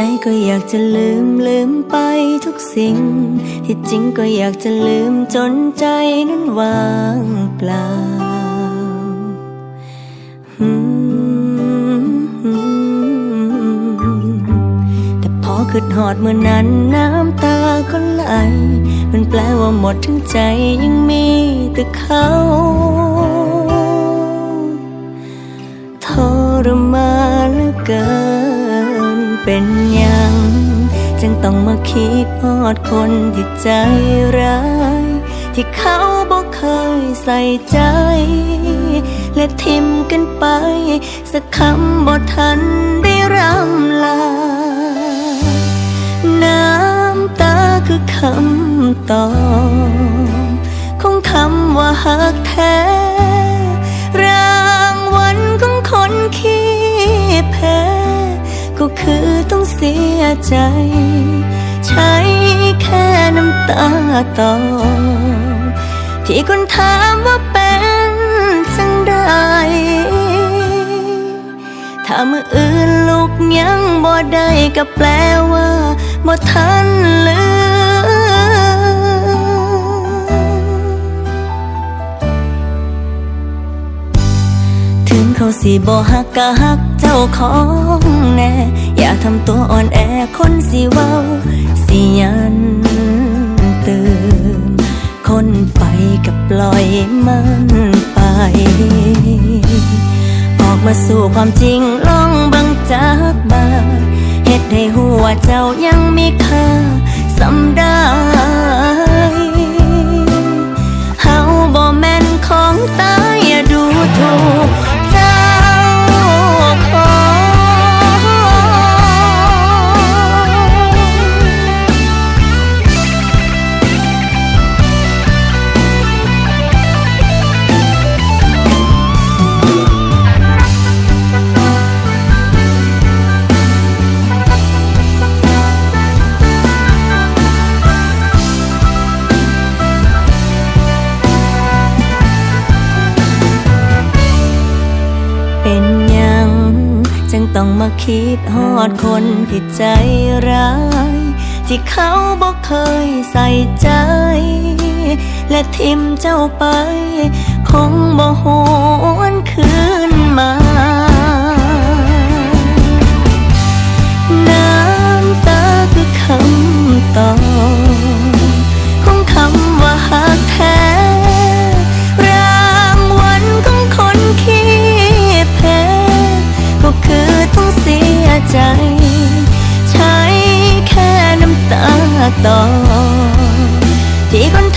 ใจก็อยากจะลืมลืมไปทุกสิ่ง ที่จริงก็อยากจะลืมจนใจนั้นว่างเปล่าแต่พอคืดหอดเมื่อนั้นน้ำตาก็ไหล มันแปลว่าหมดทั้งใจยังมีแต่เขาทรมานเหลือเกิน เป็นยัง จึงต้องมาคิดอดคนที่ใจร้าย ที่เขาบอกเคยใส่ใจ และทิมกันไป สักคำบ่ทันได้รำลา น้ำตาคือคำตอบของคำว่าหักแท้ คือต้องเสียใจ ใช้แค่น้ำตาตอบที่คนถามว่าเป็นจังใดถ้ามืออื่นลูกยังบ่ได้ก็แปลว่าบ่ทันลืมถึงเขาสิบ่ฮักก็ฮัก จ้าของแน่ อย่าทำตัวอ่อนแอคนสิเว้า สิยันเตื่นคนไปก็ปล่อยมันไป ออกมาสู่ความจริงลองบังจากบาเฮ็ดให้หัวเจ้ายังมีค่าสำได้ ต้องมาคิดฮอดคนที่ใจร้าย ที่เขาบอกเคยใส่ใจ และทิมเจ้าไป คงบ่หวนคืน ใจใช้แค่น้ำตาต่อที่คน